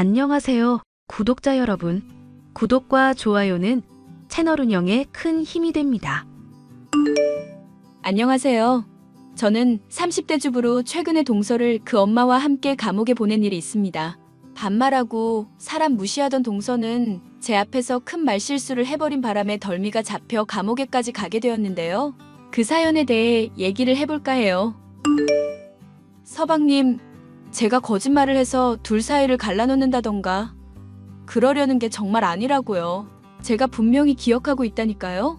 안녕하세요, 구독자 여러분. 구독과 좋아요는 채널 운영에 큰 힘이 됩니다. 안녕하세요. 저는 30대 주부로 최근에 동서를 그 엄마와 함께 감옥에 보낸 일이 있습니다. 반말하고 사람 무시하던 동서는 제 앞에서 큰 말실수를 해버린 바람에 덜미가 잡혀 감옥에까지 가게 되었는데요. 그 사연에 대해 얘기를 해볼까 해요. 서방님, 제가 거짓말을 해서 둘 사이를 갈라놓는다던가 그러려는 게 정말 아니라고요. 제가 분명히 기억하고 있다니까요.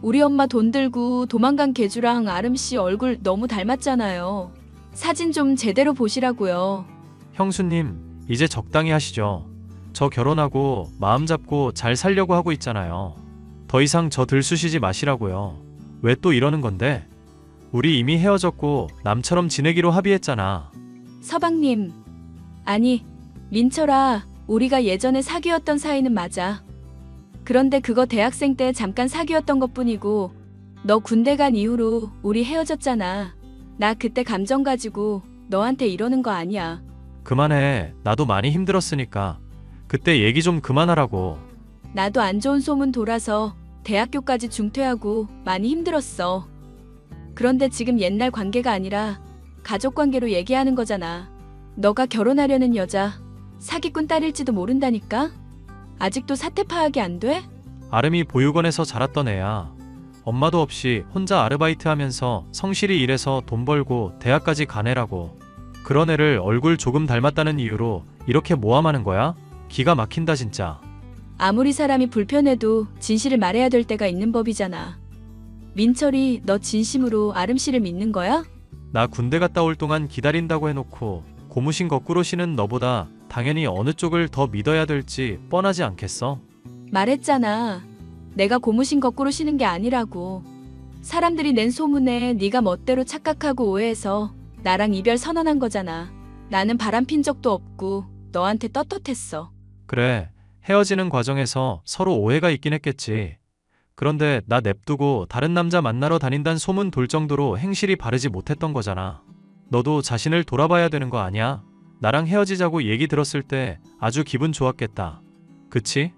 우리 엄마 돈 들고 도망간 개주랑 아름 씨 얼굴 너무 닮았잖아요. 사진 좀 제대로 보시라고요. 형수님, 이제 적당히 하시죠. 저 결혼하고 마음 잡고 잘 살려고 하고 있잖아요. 더 이상 저 들쑤시지 마시라고요. 왜 또 이러는 건데? 우리 이미 헤어졌고 남처럼 지내기로 합의했잖아. 서방님. 아니, 민철아, 우리가 예전에 사귀었던 사이는 맞아. 그런데 그거 대학생 때 잠깐 사귀었던 것 뿐이고, 너 군대 간 이후로 우리 헤어졌잖아. 나 그때 감정 가지고 너한테 이러는 거 아니야. 그만해. 나도 많이 힘들었으니까. 그때 얘기 좀 그만하라고. 나도 안 좋은 소문 돌아서 대학교까지 중퇴하고 많이 힘들었어. 그런데 지금 옛날 관계가 아니라 가족 관계로 얘기하는 거잖아. 너가 결혼하려는 여자 사기꾼 딸일지도 모른다니까? 아직도 사태 파악이 안 돼? 아름이 보육원에서 자랐던 애야. 엄마도 없이 혼자 아르바이트 하면서 성실히 일해서 돈 벌고 대학까지 간 애라고. 그런 애를 얼굴 조금 닮았다는 이유로 이렇게 모함하는 거야? 기가 막힌다 진짜. 아무리 사람이 불편해도 진실을 말해야 될 때가 있는 법이잖아. 민철이 너 진심으로 아름 씨를 믿는 거야? 나 군대 갔다 올 동안 기다린다고 해놓고 고무신 거꾸로 신은 너보다 당연히 어느 쪽을 더 믿어야 될지 뻔하지 않겠어? 말했잖아. 내가 고무신 거꾸로 쉬는 게 아니라고. 사람들이 낸 소문에 네가 멋대로 착각하고 오해해서 나랑 이별 선언한 거잖아. 나는 바람 핀 적도 없고 너한테 떳떳했어. 그래, 헤어지는 과정에서 서로 오해가 있긴 했겠지. 그런데 나 냅두고 다른 남자 만나러 다닌다는 소문 돌 정도로 행실이 바르지 못했던 거잖아. 너도 자신을 돌아봐야 되는 거 아니야? 나랑 헤어지자고 얘기 들었을 때 아주 기분 좋았겠다. 그치?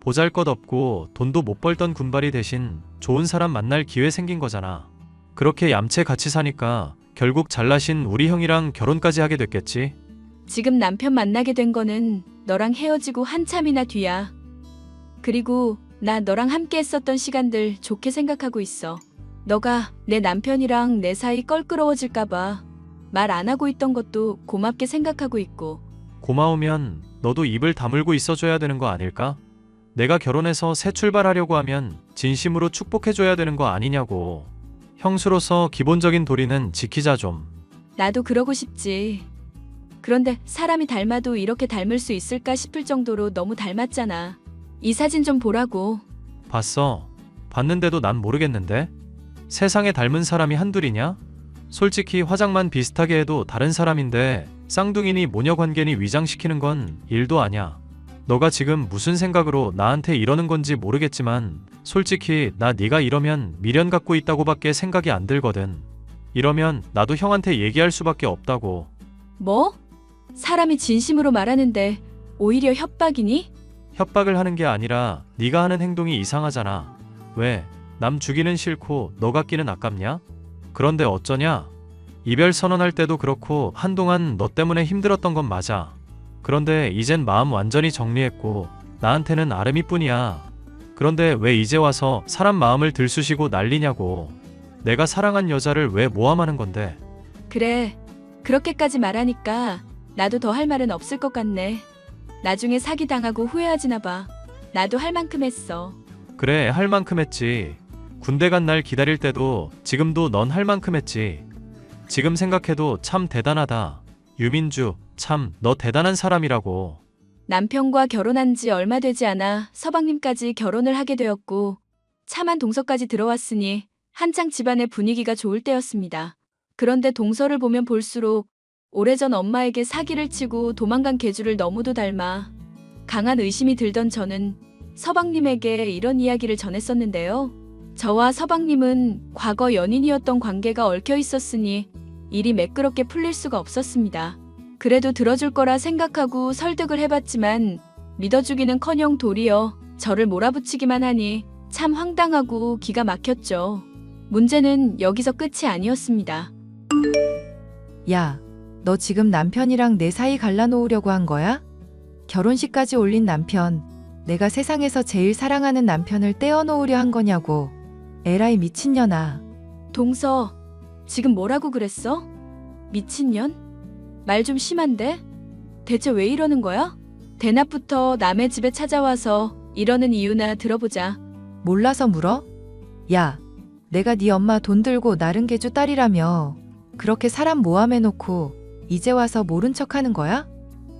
보잘 것 없고 돈도 못 벌던 군발이 대신 좋은 사람 만날 기회 생긴 거잖아. 그렇게 얌체 같이 사니까 결국 잘나신 우리 형이랑 결혼까지 하게 됐겠지? 지금 남편 만나게 된 거는 너랑 헤어지고 한참이나 뒤야. 그리고 나 너랑 함께 했었던 시간들 좋게 생각하고 있어. 너가 내 남편이랑 내 사이 껄끄러워질까봐 말 안 하고 있던 것도 고맙게 생각하고 있고. 고마우면 너도 입을 다물고 있어줘야 되는 거 아닐까? 내가 결혼해서 새 출발하려고 하면 진심으로 축복해줘야 되는 거 아니냐고. 형수로서 기본적인 도리는 지키자 좀. 나도 그러고 싶지. 그런데 사람이 닮아도 이렇게 닮을 수 있을까 싶을 정도로 너무 닮았잖아. 이 사진 좀 보라고. 봤어. 봤는데도 난 모르겠는데? 세상에 닮은 사람이 한둘이냐? 솔직히 화장만 비슷하게 해도 다른 사람인데 쌍둥이니 모녀 관계니 위장시키는 건 일도 아냐. 너가 지금 무슨 생각으로 나한테 이러는 건지 모르겠지만 솔직히 나 네가 이러면 미련 갖고 있다고밖에 생각이 안 들거든. 이러면 나도 형한테 얘기할 수밖에 없다고. 뭐? 사람이 진심으로 말하는데 오히려 협박이니? 협박을 하는 게 아니라 네가 하는 행동이 이상하잖아. 왜? 남 주기는 싫고 너 갖기는 아깝냐? 그런데 어쩌냐? 이별 선언할 때도 그렇고 한동안 너 때문에 힘들었던 건 맞아. 그런데 이젠 마음 완전히 정리했고 나한테는 아름이 뿐이야. 그런데 왜 이제 와서 사람 마음을 들쑤시고 난리냐고. 내가 사랑한 여자를 왜 모함하는 건데? 그래. 그렇게까지 말하니까 나도 더 할 말은 없을 것 같네. 나중에 사기당하고 후회하지나 봐. 나도 할 만큼 했어. 그래, 할 만큼 했지. 군대 간 날 기다릴 때도 지금도 넌 할 만큼 했지. 지금 생각해도 참 대단하다. 유민주, 참, 너 대단한 사람이라고. 남편과 결혼한 지 얼마 되지 않아 서방님까지 결혼을 하게 되었고 차만 동서까지 들어왔으니 한창 집안의 분위기가 좋을 때였습니다. 그런데 동서를 보면 볼수록 오래전 엄마에게 사기를 치고 도망간 계주를 너무도 닮아 강한 의심이 들던 저는 서방님에게 이런 이야기를 전했었는데요. 저와 서방님은 과거 연인이었던 관계가 얽혀 있었으니 일이 매끄럽게 풀릴 수가 없었습니다. 그래도 들어줄 거라 생각하고 설득을 해봤지만 믿어주기는 커녕 도리어 저를 몰아붙이기만 하니 참 황당하고 기가 막혔죠. 문제는 여기서 끝이 아니었습니다. 야, 너 지금 남편이랑 내 사이 갈라놓으려고 한 거야? 결혼식까지 올린 남편, 내가 세상에서 제일 사랑하는 남편을 떼어놓으려 한 거냐고. 에라이 미친년아. 동서, 지금 뭐라고 그랬어? 미친년? 말 좀 심한데? 대체 왜 이러는 거야? 대낮부터 남의 집에 찾아와서 이러는 이유나 들어보자. 몰라서 물어? 야, 내가 네 엄마 돈 들고 나른 개주 딸이라며. 그렇게 사람 모함해놓고 이제 와서 모른 척 하는 거야?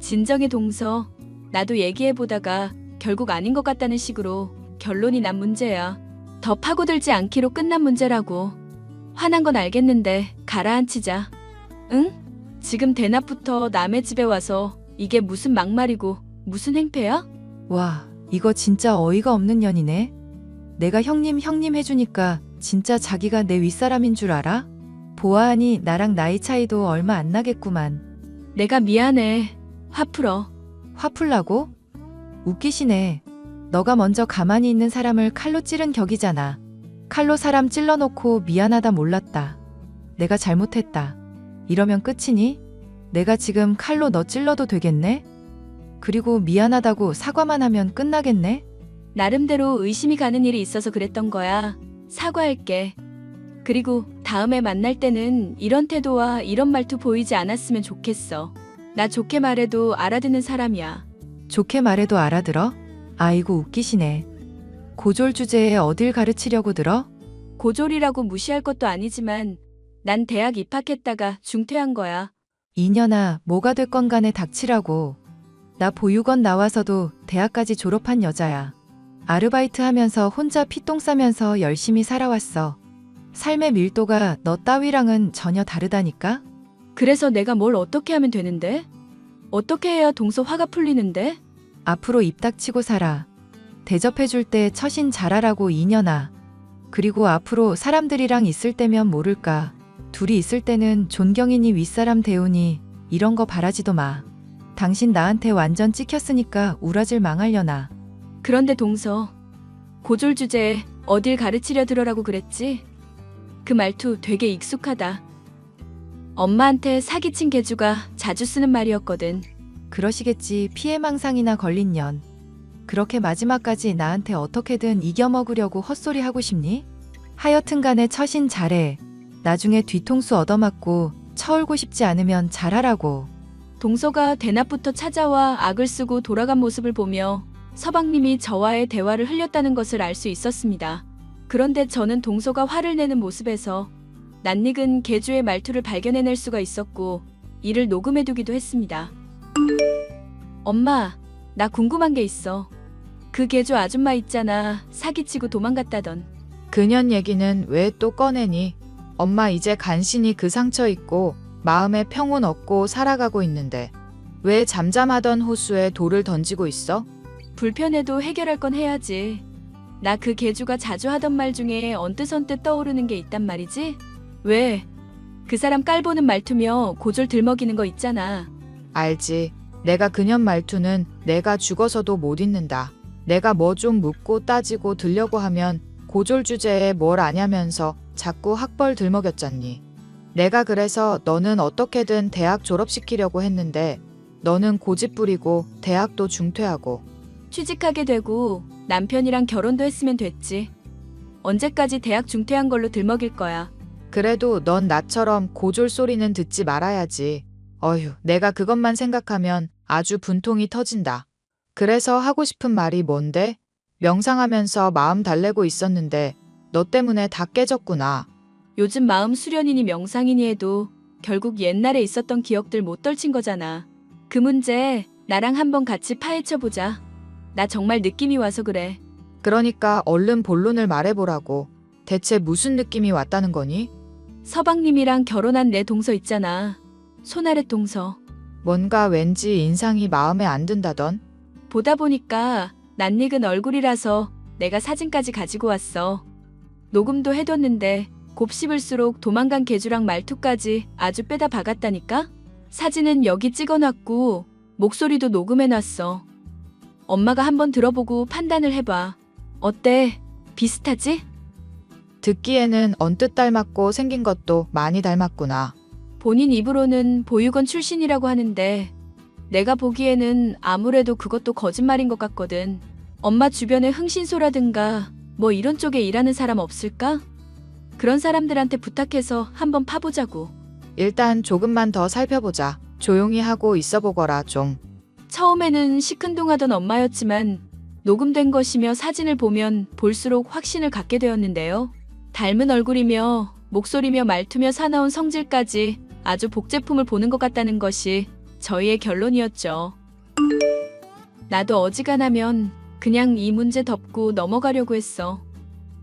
진정의 동서. 나도 얘기해보다가 결국 아닌 것 같다는 식으로 결론이 난 문제야. 더 파고들지 않기로 끝난 문제라고. 화난 건 알겠는데 가라앉히자. 응? 지금 대낮부터 남의 집에 와서 이게 무슨 막말이고 무슨 행패야? 와, 이거 진짜 어이가 없는 년이네. 내가 형님 형님 해주니까 진짜 자기가 내 윗사람인 줄 알아? 보아하니 나랑 나이 차이도 얼마 안 나겠구만. 내가 미안해. 화 풀어. 화풀라고? 웃기시네. 너가 먼저 가만히 있는 사람을 칼로 찌른 격이잖아. 칼로 사람 찔러놓고 미안하다 몰랐다. 내가 잘못했다. 이러면 끝이니? 내가 지금 칼로 너 찔러도 되겠네? 그리고 미안하다고 사과만 하면 끝나겠네? 나름대로 의심이 가는 일이 있어서 그랬던 거야. 사과할게. 그리고 다음에 만날 때는 이런 태도와 이런 말투 보이지 않았으면 좋겠어. 나 좋게 말해도 알아듣는 사람이야. 좋게 말해도 알아들어? 아이고 웃기시네. 고졸 주제에 어딜 가르치려고 들어? 고졸이라고 무시할 것도 아니지만 난 대학 입학했다가 중퇴한 거야. 이년아 뭐가 될건 간에 닥치라고. 나 보육원 나와서도 대학까지 졸업한 여자야. 아르바이트 하면서 혼자 피똥 싸면서 열심히 살아왔어. 삶의 밀도가 너 따위랑은 전혀 다르다니까? 그래서 내가 뭘 어떻게 하면 되는데? 어떻게 해야 동서 화가 풀리는데? 앞으로 입 닥치고 살아. 대접해줄 때 처신 잘하라고 이년아. 그리고 앞으로 사람들이랑 있을 때면 모를까. 둘이 있을 때는 존경이니 윗사람 대우니 이런 거 바라지도 마. 당신 나한테 완전 찍혔으니까 우라질 망하려나. 그런데 동서, 고졸 주제에 어딜 가르치려 들어라고 그랬지? 그 말투 되게 익숙하다. 엄마한테 사기친 개주가 자주 쓰는 말이었거든. 그러시겠지 피해망상이나 걸린 년. 그렇게 마지막까지 나한테 어떻게든 이겨먹으려고 헛소리 하고 싶니? 하여튼 간에 처신 잘해. 나중에 뒤통수 얻어맞고 처울고 싶지 않으면 잘하라고. 동서가 대낮부터 찾아와 악을 쓰고 돌아간 모습을 보며 서방님이 저와의 대화를 흘렸다는 것을 알 수 있었습니다. 그런데 저는 동서가 화를 내는 모습에서 낯익은 개주의 말투를 발견해낼 수가 있었고 이를 녹음해두기도 했습니다. 엄마, 나 궁금한 게 있어. 그 개주 아줌마 있잖아. 사기치고 도망갔다던. 그년 얘기는 왜 또 꺼내니? 엄마 이제 간신히 그 상처 잊고 마음에 평온 얻고 살아가고 있는데 왜 잠잠하던 호수에 돌을 던지고 있어? 불편해도 해결할 건 해야지. 나 그 개주가 자주 하던 말 중에 언뜻언뜻 떠오르는 게 있단 말이지? 왜? 그 사람 깔보는 말투며 고졸 들먹이는 거 있잖아. 알지. 내가 그년 말투는 내가 죽어서도 못 잊는다. 내가 뭐 좀 묻고 따지고 들려고 하면 고졸 주제에 뭘 아냐면서 자꾸 학벌 들먹였잖니. 내가 그래서 너는 어떻게든 대학 졸업시키려고 했는데 너는 고집 부리고 대학도 중퇴하고 취직하게 되고 남편이랑 결혼도 했으면 됐지. 언제까지 대학 중퇴한 걸로 들먹일 거야. 그래도 넌 나처럼 고졸 소리는 듣지 말아야지. 어휴, 내가 그것만 생각하면 아주 분통이 터진다. 그래서 하고 싶은 말이 뭔데? 명상하면서 마음 달래고 있었는데 너 때문에 다 깨졌구나. 요즘 마음 수련이니 명상이니 해도 결국 옛날에 있었던 기억들 못 떨친 거잖아. 그 문제 나랑 한번 같이 파헤쳐 보자. 나 정말 느낌이 와서 그래. 그러니까 얼른 본론을 말해보라고. 대체 무슨 느낌이 왔다는 거니? 서방님이랑 결혼한 내 동서 있잖아. 손아래 동서. 뭔가 왠지 인상이 마음에 안 든다던. 보다 보니까 낯익은 얼굴이라서 내가 사진까지 가지고 왔어. 녹음도 해뒀는데 곱씹을수록 도망간 개주랑 말투까지 아주 빼다 박았다니까? 사진은 여기 찍어놨고 목소리도 녹음해놨어. 엄마가 한번 들어보고 판단을 해봐. 어때? 비슷하지? 듣기에는 언뜻 닮았고 생긴 것도 많이 닮았구나. 본인 입으로는 보육원 출신이라고 하는데 내가 보기에는 아무래도 그것도 거짓말인 것 같거든. 엄마 주변에 흥신소라든가 뭐 이런 쪽에 일하는 사람 없을까? 그런 사람들한테 부탁해서 한번 파보자고. 일단 조금만 더 살펴보자. 조용히 하고 있어 보거라 좀. 처음에는 시큰둥하던 엄마였지만 녹음된 것이며 사진을 보면 볼수록 확신을 갖게 되었는데요. 닮은 얼굴이며 목소리며 말투며 사나운 성질까지 아주 복제품을 보는 것 같다는 것이 저희의 결론이었죠. 나도 어지간하면 그냥 이 문제 덮고 넘어가려고 했어.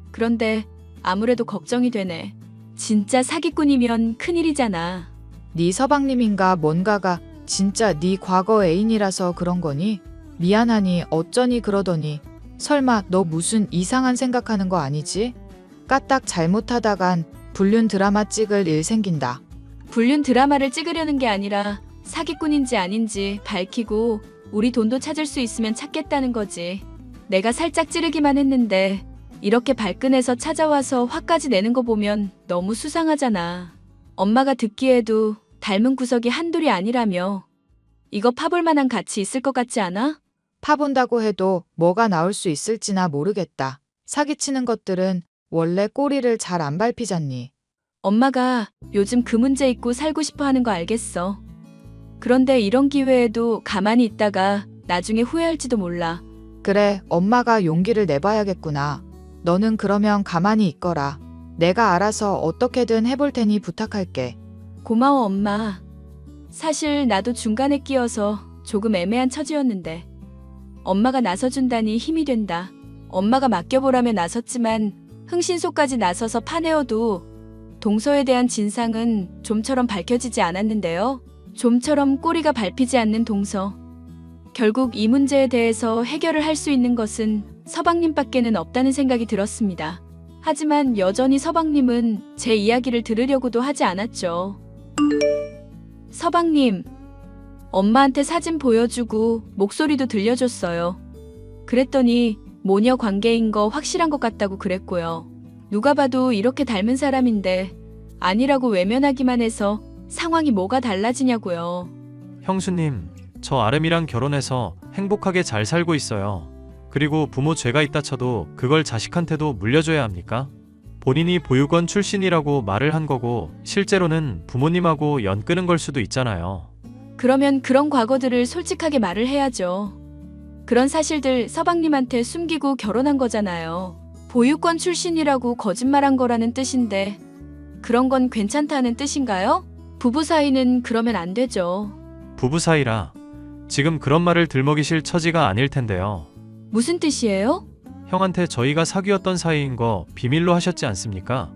그런데 아무래도 걱정이 되네. 진짜 사기꾼이면 큰일이잖아. 네 서방님인가 뭔가가 진짜 네 과거 애인이라서 그런 거니? 미안하니 어쩌니 그러더니 설마 너 무슨 이상한 생각하는 거 아니지? 까딱 잘못하다간 불륜 드라마 찍을 일 생긴다. 불륜 드라마를 찍으려는 게 아니라 사기꾼인지 아닌지 밝히고 우리 돈도 찾을 수 있으면 찾겠다는 거지. 내가 살짝 찌르기만 했는데 이렇게 발끈해서 찾아와서 화까지 내는 거 보면 너무 수상하잖아. 엄마가 듣기에도 닮은 구석이 한둘이 아니라며. 이거 파볼 만한 가치 있을 것 같지 않아? 파본다고 해도 뭐가 나올 수 있을지나 모르겠다. 사기치는 것들은 원래 꼬리를 잘 안 밟히잖니. 엄마가 요즘 그 문제 있고 살고 싶어 하는 거 알겠어. 그런데 이런 기회에도 가만히 있다가 나중에 후회할지도 몰라. 그래, 엄마가 용기를 내봐야겠구나. 너는 그러면 가만히 있거라. 내가 알아서 어떻게든 해볼 테니 부탁할게. 고마워, 엄마. 사실 나도 중간에 끼어서 조금 애매한 처지였는데. 엄마가 나서준다니 힘이 된다. 엄마가 맡겨보라며 나섰지만 흥신소까지 나서서 파내어도 동서에 대한 진상은 좀처럼 밝혀지지 않았는데요. 좀처럼 꼬리가 밟히지 않는 동서. 결국 이 문제에 대해서 해결을 할 수 있는 것은 서방님밖에는 없다는 생각이 들었습니다. 하지만 여전히 서방님은 제 이야기를 들으려고도 하지 않았죠. 서방님, 엄마한테 사진 보여주고 목소리도 들려줬어요. 그랬더니 모녀 관계인 거 확실한 것 같다고 그랬고요. 누가 봐도 이렇게 닮은 사람인데 아니라고 외면하기만 해서 상황이 뭐가 달라지냐고요. 형수님, 저 아름이랑 결혼해서 행복하게 잘 살고 있어요. 그리고 부모 죄가 있다 쳐도 그걸 자식한테도 물려줘야 합니까? 본인이 보육원 출신이라고 말을 한 거고 실제로는 부모님하고 연 끄는 걸 수도 있잖아요. 그러면 그런 과거들을 솔직하게 말을 해야죠. 그런 사실들 서방님한테 숨기고 결혼한 거잖아요. 보육권 출신이라고 거짓말한 거라는 뜻인데 그런 건 괜찮다는 뜻인가요? 부부 사이는 그러면 안 되죠. 부부 사이라 지금 그런 말을 들먹이실 처지가 아닐 텐데요. 무슨 뜻이에요? 형한테 저희가 사귀었던 사이인 거 비밀로 하셨지 않습니까?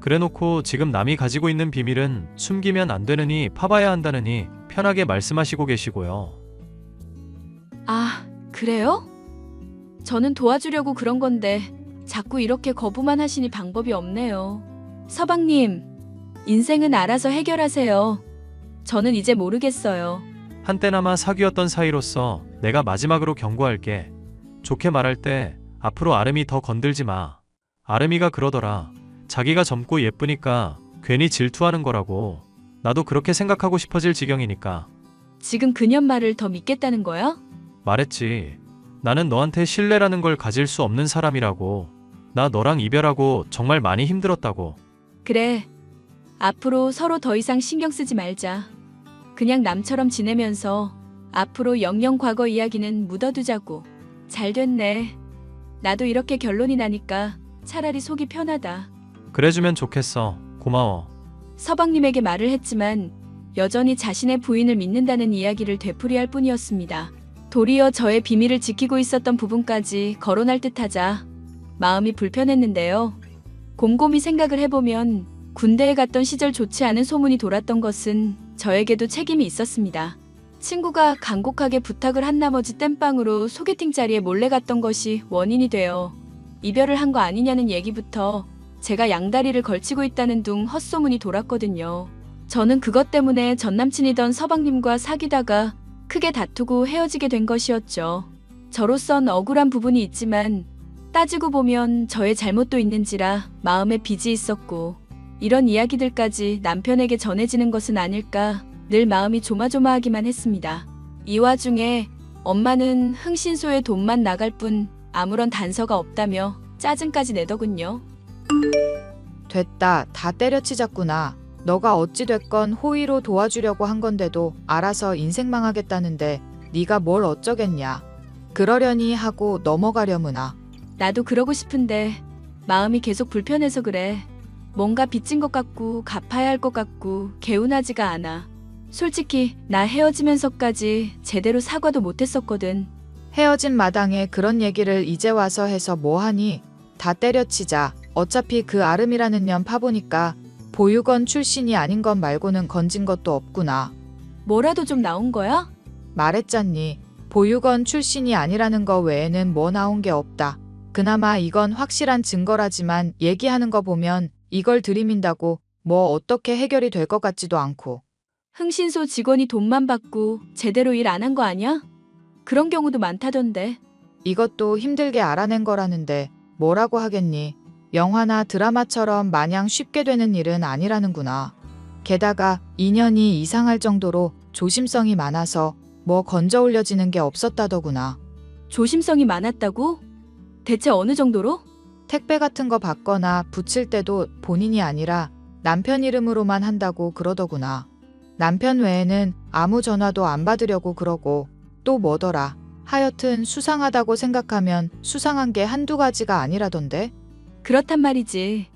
그래놓고 지금 남이 가지고 있는 비밀은 숨기면 안 되느니 파봐야 한다느니 편하게 말씀하시고 계시고요. 아, 그래요? 저는 도와주려고 그런 건데 자꾸 이렇게 거부만 하시니 방법이 없네요. 서방님, 인생은 알아서 해결하세요. 저는 이제 모르겠어요. 한때나마 사귀었던 사이로서 내가 마지막으로 경고할게. 좋게 말할 때 앞으로 아름이 더 건들지 마. 아름이가 그러더라. 자기가 젊고 예쁘니까 괜히 질투하는 거라고. 나도 그렇게 생각하고 싶어질 지경이니까. 지금 그년 말을 더 믿겠다는 거야? 말했지. 나는 너한테 신뢰라는 걸 가질 수 없는 사람이라고. 나 너랑 이별하고 정말 많이 힘들었다고. 그래. 앞으로 서로 더 이상 신경 쓰지 말자. 그냥 남처럼 지내면서 앞으로 영영 과거 이야기는 묻어두자고. 잘 됐네. 나도 이렇게 결론이 나니까 차라리 속이 편하다. 그래주면 좋겠어. 고마워. 서방님에게 말을 했지만 여전히 자신의 부인을 믿는다는 이야기를 되풀이할 뿐이었습니다. 도리어 저의 비밀을 지키고 있었던 부분까지 거론할 듯하자 마음이 불편했는데요. 곰곰이 생각을 해보면 군대에 갔던 시절 좋지 않은 소문이 돌았던 것은 저에게도 책임이 있었습니다. 친구가 간곡하게 부탁을 한 나머지 땜빵으로 소개팅 자리에 몰래 갔던 것이 원인이 되어 이별을 한 거 아니냐는 얘기부터 제가 양다리를 걸치고 있다는 둥 헛소문이 돌았거든요. 저는 그것 때문에 전 남친이던 서방님과 사귀다가 크게 다투고 헤어지게 된 것이었죠. 저로선 억울한 부분이 있지만 따지고 보면 저의 잘못도 있는지라 마음에 빚이 있었고 이런 이야기들까지 남편에게 전해지는 것은 아닐까 늘 마음이 조마조마하기만 했습니다. 이 와중에 엄마는 흥신소에 돈만 나갈 뿐 아무런 단서가 없다며 짜증까지 내더군요. 됐다. 다 때려치자꾸나. 너가 어찌됐건 호의로 도와주려고 한 건데도 알아서 인생 망하겠다는데 네가 뭘 어쩌겠냐. 그러려니 하고 넘어가려무나. 나도 그러고 싶은데 마음이 계속 불편해서 그래. 뭔가 빚진 것 같고 갚아야 할 것 같고 개운하지가 않아. 솔직히 나 헤어지면서까지 제대로 사과도 못했었거든. 헤어진 마당에 그런 얘기를 이제 와서 해서 뭐하니? 다 때려치자. 어차피 그 아름이라는 년 파보니까 보육원 출신이 아닌 것 말고는 건진 것도 없구나. 뭐라도 좀 나온 거야? 말했잖니. 보육원 출신이 아니라는 거 외에는 뭐 나온 게 없다. 그나마 이건 확실한 증거라지만 얘기하는 거 보면 이걸 들이민다고 뭐 어떻게 해결이 될 것 같지도 않고. 흥신소 직원이 돈만 받고 제대로 일 안 한 거 아니야? 그런 경우도 많다던데. 이것도 힘들게 알아낸 거라는데 뭐라고 하겠니? 영화나 드라마처럼 마냥 쉽게 되는 일은 아니라는구나. 게다가 인연이 이상할 정도로 조심성이 많아서 뭐 건져 올려지는 게 없었다더구나. 조심성이 많았다고? 대체 어느 정도로? 택배 같은 거 받거나 붙일 때도 본인이 아니라 남편 이름으로만 한다고 그러더구나. 남편 외에는 아무 전화도 안 받으려고 그러고 또 뭐더라. 하여튼 수상하다고 생각하면 수상한 게 한두 가지가 아니라던데. 그렇단 말이지.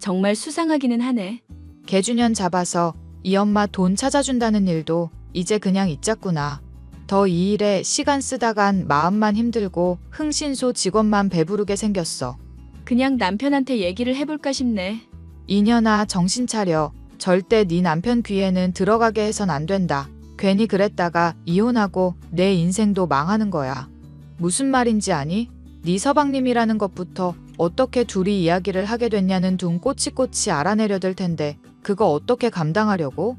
정말 수상하기는 하네. 개주년 잡아서 이 엄마 돈 찾아준다는 일도 이제 그냥 잊자꾸나. 더 이 일에 시간 쓰다간 마음만 힘들고 흥신소 직원만 배부르게 생겼어. 그냥 남편한테 얘기를 해볼까 싶네. 이년아 정신 차려. 절대 네 남편 귀에는 들어가게 해선 안 된다. 괜히 그랬다가 이혼하고 내 인생도 망하는 거야. 무슨 말인지 아니? 네 서방님이라는 것부터 어떻게 둘이 이야기를 하게 됐냐는 둥 꼬치꼬치 알아내려 될 텐데 그거 어떻게 감당하려고?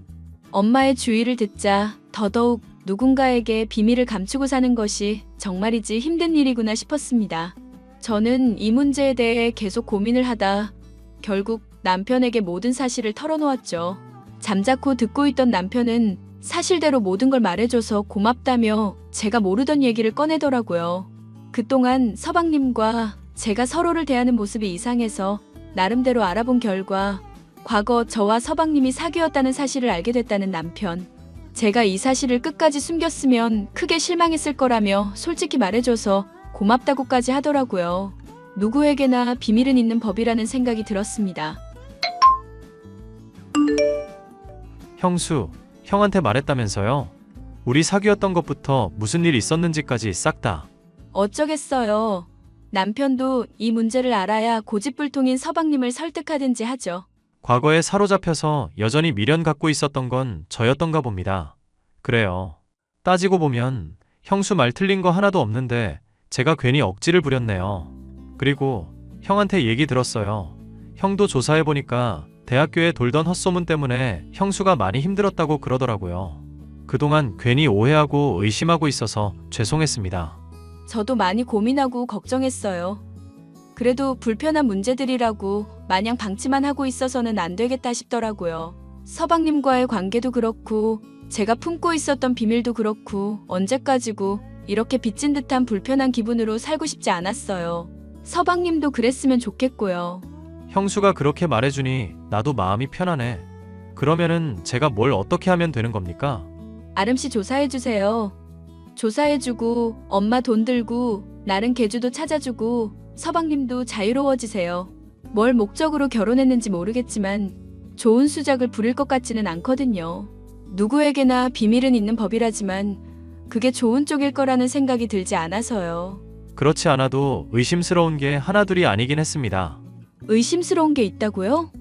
엄마의 주의를 듣자 더더욱 누군가에게 비밀을 감추고 사는 것이 정말이지 힘든 일이구나 싶었습니다. 저는 이 문제에 대해 계속 고민을 하다 결국 남편에게 모든 사실을 털어놓았죠. 잠자코 듣고 있던 남편은 사실대로 모든 걸 말해줘서 고맙다며 제가 모르던 얘기를 꺼내더라고요. 그동안 서방님과 제가 서로를 대하는 모습이 이상해서 나름대로 알아본 결과 과거 저와 서방님이 사귀었다는 사실을 알게 됐다는 남편. 제가 이 사실을 끝까지 숨겼으면 크게 실망했을 거라며 솔직히 말해줘서 고맙다고까지 하더라고요. 누구에게나 비밀은 있는 법이라는 생각이 들었습니다. 형수, 형한테 말했다면서요? 우리 사귀었던 것부터 무슨 일 있었는지까지 싹 다. 어쩌겠어요. 남편도 이 문제를 알아야 고집불통인 서방님을 설득하든지 하죠. 과거에 사로잡혀서 여전히 미련 갖고 있었던 건 저였던가 봅니다. 그래요. 따지고 보면 형수 말 틀린 거 하나도 없는데 제가 괜히 억지를 부렸네요. 그리고 형한테 얘기 들었어요. 형도 조사해보니까 대학교에 돌던 헛소문 때문에 형수가 많이 힘들었다고 그러더라고요. 그동안 괜히 오해하고 의심하고 있어서 죄송했습니다. 저도 많이 고민하고 걱정했어요. 그래도 불편한 문제들이라고 마냥 방치만 하고 있어서는 안 되겠다 싶더라고요. 서방님과의 관계도 그렇고 제가 품고 있었던 비밀도 그렇고 언제까지고 이렇게 빚진 듯한 불편한 기분으로 살고 싶지 않았어요. 서방님도 그랬으면 좋겠고요. 형수가 그렇게 말해주니 나도 마음이 편하네. 그러면은 제가 뭘 어떻게 하면 되는 겁니까? 아름 씨 조사해 주세요. 조사해 주고 엄마 돈 들고 나른 개주도 찾아주고 서방님도 자유로워지세요. 뭘 목적으로 결혼했는지 모르겠지만 좋은 수작을 부릴 것 같지는 않거든요. 누구에게나 비밀은 있는 법이라지만 그게 좋은 쪽일 거라는 생각이 들지 않아서요. 그렇지 않아도 의심스러운 게 하나둘이 아니긴 했습니다. 의심스러운 게 있다고요?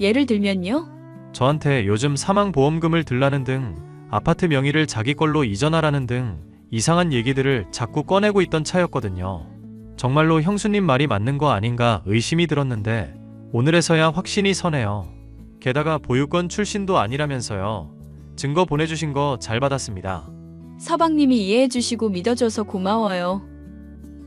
예를 들면요? 저한테 요즘 사망보험금을 들라는 등 아파트 명의를 자기 걸로 이전하라는 등 이상한 얘기들을 자꾸 꺼내고 있던 차였거든요. 정말로 형수님 말이 맞는 거 아닌가 의심이 들었는데 오늘에서야 확신이 서네요. 게다가 보유권 출신도 아니라면서요. 증거 보내주신 거 잘 받았습니다. 서방님이 이해해주시고 믿어줘서 고마워요.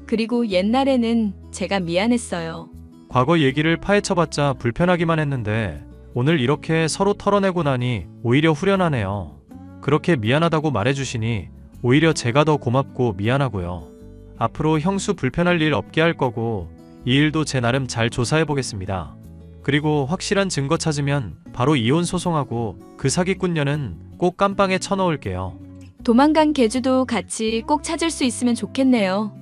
그리고 옛날에는 제가 미안했어요. 과거 얘기를 파헤쳐봤자 불편하기만 했는데 오늘 이렇게 서로 털어내고 나니 오히려 후련하네요. 그렇게 미안하다고 말해주시니 오히려 제가 더 고맙고 미안하고요. 앞으로 형수 불편할 일 없게 할 거고 이 일도 제 나름 잘 조사해 보겠습니다. 그리고 확실한 증거 찾으면 바로 이혼 소송하고 그 사기꾼녀는 꼭 깜빵에 쳐넣을게요. 도망간 개주도 같이 꼭 찾을 수 있으면 좋겠네요.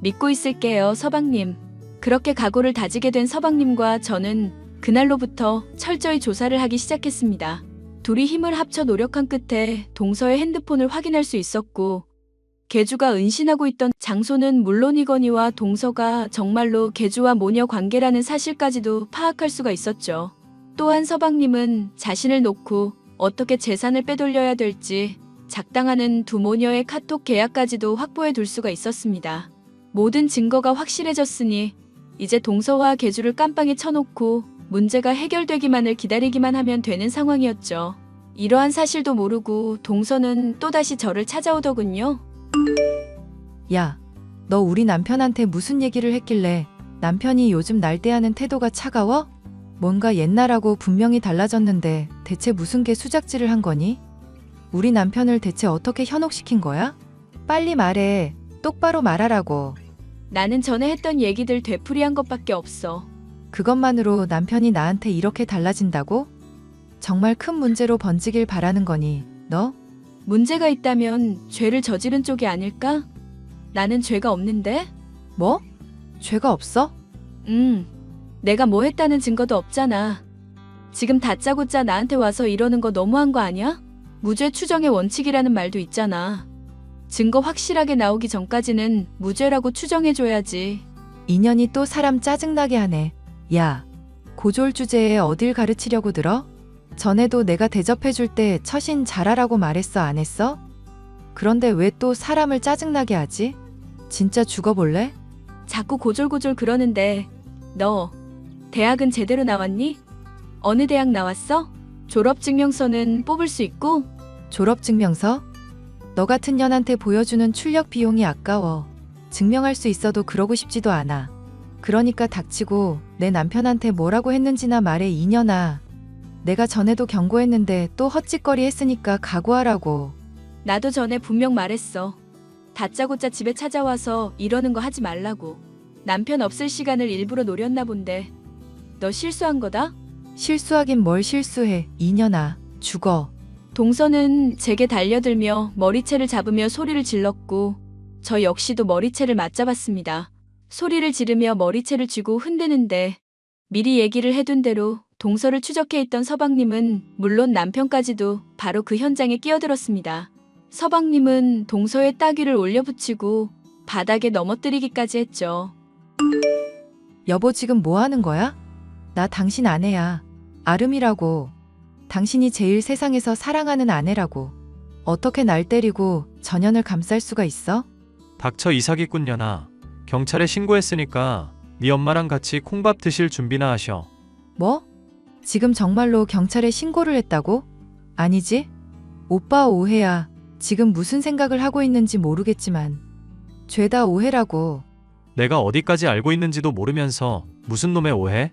믿고 있을게요, 서방님. 그렇게 각오를 다지게 된 서방님과 저는 그날로부터 철저히 조사를 하기 시작했습니다. 둘이 힘을 합쳐 노력한 끝에 동서의 핸드폰을 확인할 수 있었고, 개주가 은신하고 있던 장소는 물론이거니와 동서가 정말로 개주와 모녀 관계라는 사실까지도 파악할 수가 있었죠. 또한 서방님은 자신을 놓고 어떻게 재산을 빼돌려야 될지 작당하는 두 모녀의 카톡 계약까지도 확보해 둘 수가 있었습니다. 모든 증거가 확실해졌으니 이제 동서와 개주를 깜빵에 쳐놓고 문제가 해결되기만을 기다리기만 하면 되는 상황이었죠. 이러한 사실도 모르고 동서는 또다시 저를 찾아오더군요. 야, 너 우리 남편한테 무슨 얘기를 했길래 남편이 요즘 날 대하는 태도가 차가워? 뭔가 옛날하고 분명히 달라졌는데 대체 무슨 개 수작질을 한 거니? 우리 남편을 대체 어떻게 현혹시킨 거야? 빨리 말해. 똑바로 말하라고. 나는 전에 했던 얘기들 되풀이한 것밖에 없어. 그것만으로 남편이 나한테 이렇게 달라진다고? 정말 큰 문제로 번지길 바라는 거니, 너? 문제가 있다면 죄를 저지른 쪽이 아닐까? 나는 죄가 없는데? 뭐? 죄가 없어? 음, 내가 뭐 했다는 증거도 없잖아. 지금 다짜고짜 나한테 와서 이러는 거 너무한 거 아니야? 무죄 추정의 원칙이라는 말도 있잖아. 증거 확실하게 나오기 전까지는 무죄라고 추정해줘야지. 인연이 또 사람 짜증나게 하네. 야, 고졸 주제에 어딜 가르치려고 들어? 전에도 내가 대접해줄 때 처신 잘하라고 말했어, 안 했어? 그런데 왜 또 사람을 짜증나게 하지? 진짜 죽어볼래? 자꾸 고졸고졸 그러는데, 너, 대학은 제대로 나왔니? 어느 대학 나왔어? 졸업증명서는 뽑을 수 있고? 졸업증명서? 너 같은 년한테 보여주는 출력 비용이 아까워. 증명할 수 있어도 그러고 싶지도 않아. 그러니까 닥치고 내 남편한테 뭐라고 했는지나 말해 이년아. 내가 전에도 경고했는데 또 헛짓거리 했으니까 각오하라고. 나도 전에 분명 말했어. 다짜고짜 집에 찾아와서 이러는 거 하지 말라고. 남편 없을 시간을 일부러 노렸나 본데. 너 실수한 거다? 실수하긴 뭘 실수해. 이년아. 죽어. 동서는 제게 달려들며 머리채를 잡으며 소리를 질렀고 저 역시도 머리채를 맞잡았습니다. 소리를 지르며 머리채를 쥐고 흔드는데 미리 얘기를 해둔 대로 동서를 추적해 있던 서방님은 물론 남편까지도 바로 그 현장에 끼어들었습니다. 서방님은 동서의 따귀를 올려붙이고 바닥에 넘어뜨리기까지 했죠. 여보 지금 뭐 하는 거야? 나 당신 아내야. 아름이라고. 당신이 제일 세상에서 사랑하는 아내라고. 어떻게 날 때리고 전연을 감쌀 수가 있어? 닥쳐 이 사기꾼녀나 경찰에 신고했으니까 네 엄마랑 같이 콩밥 드실 준비나 하셔. 뭐? 지금 정말로 경찰에 신고를 했다고? 아니지? 오빠 오해야. 지금 무슨 생각을 하고 있는지 모르겠지만. 죄다 오해라고. 내가 어디까지 알고 있는지도 모르면서 무슨 놈의 오해?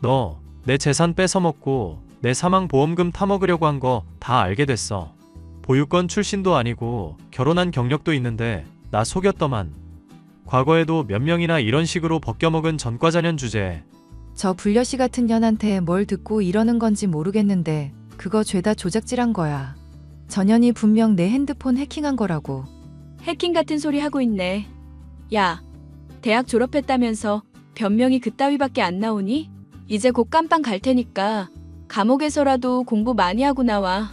너 내 재산 뺏어먹고 내 사망 보험금 타먹으려고 한 거 다 알게 됐어. 보유권 출신도 아니고 결혼한 경력도 있는데 나 속였더만. 과거에도 몇 명이나 이런 식으로 벗겨먹은 전과자년 주제에 저 불려시 같은 년한테 뭘 듣고 이러는 건지 모르겠는데 그거 죄다 조작질한 거야. 전현이 분명 내 핸드폰 해킹한 거라고. 해킹 같은 소리 하고 있네. 야, 대학 졸업했다면서 변명이 그따위밖에 안 나오니? 이제 곧 깜빵 갈 테니까 감옥에서라도 공부 많이 하고 나와.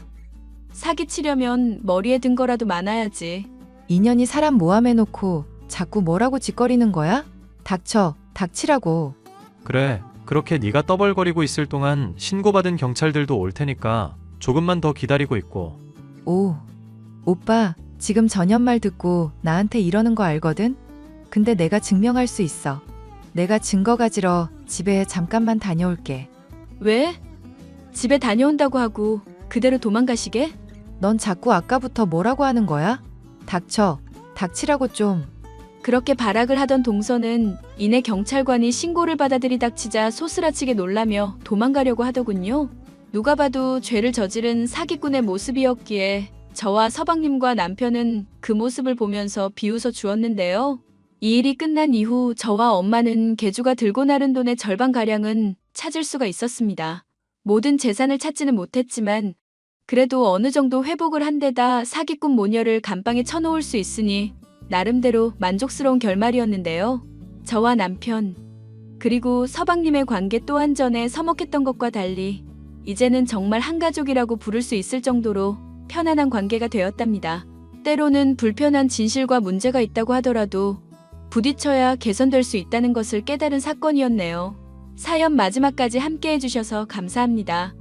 사기치려면 머리에 든 거라도 많아야지. 인연이 사람 모함해놓고 자꾸 뭐라고 짓거리는 거야? 닥쳐, 닥치라고. 그래 그렇게 네가 떠벌거리고 있을 동안 신고받은 경찰들도 올 테니까 조금만 더 기다리고 있고 오, 오빠, 지금 전현 말 듣고 나한테 이러는 거 알거든? 근데 내가 증명할 수 있어. 내가 증거 가지러 집에 잠깐만 다녀올게. 왜? 집에 다녀온다고 하고 그대로 도망가시게? 넌 자꾸 아까부터 뭐라고 하는 거야? 닥쳐. 닥치라고 좀. 그렇게 발악을 하던 동서는 이내 경찰관이 신고를 받아들이 닥치자 소스라치게 놀라며 도망가려고 하더군요. 누가 봐도 죄를 저지른 사기꾼의 모습이었기에 저와 서방님과 남편은 그 모습을 보면서 비웃어 주었는데요. 이 일이 끝난 이후 저와 엄마는 개주가 들고 나른 돈의 절반가량은 찾을 수가 있었습니다. 모든 재산을 찾지는 못했지만 그래도 어느 정도 회복을 한 데다 사기꾼 모녀를 감방에 쳐놓을 수 있으니 나름대로 만족스러운 결말이었는데요. 저와 남편, 그리고 서방님의 관계 또한 전에 서먹했던 것과 달리 이제는 정말 한 가족이라고 부를 수 있을 정도로 편안한 관계가 되었답니다. 때로는 불편한 진실과 문제가 있다고 하더라도 부딪혀야 개선될 수 있다는 것을 깨달은 사건이었네요. 사연 마지막까지 함께 해주셔서 감사합니다.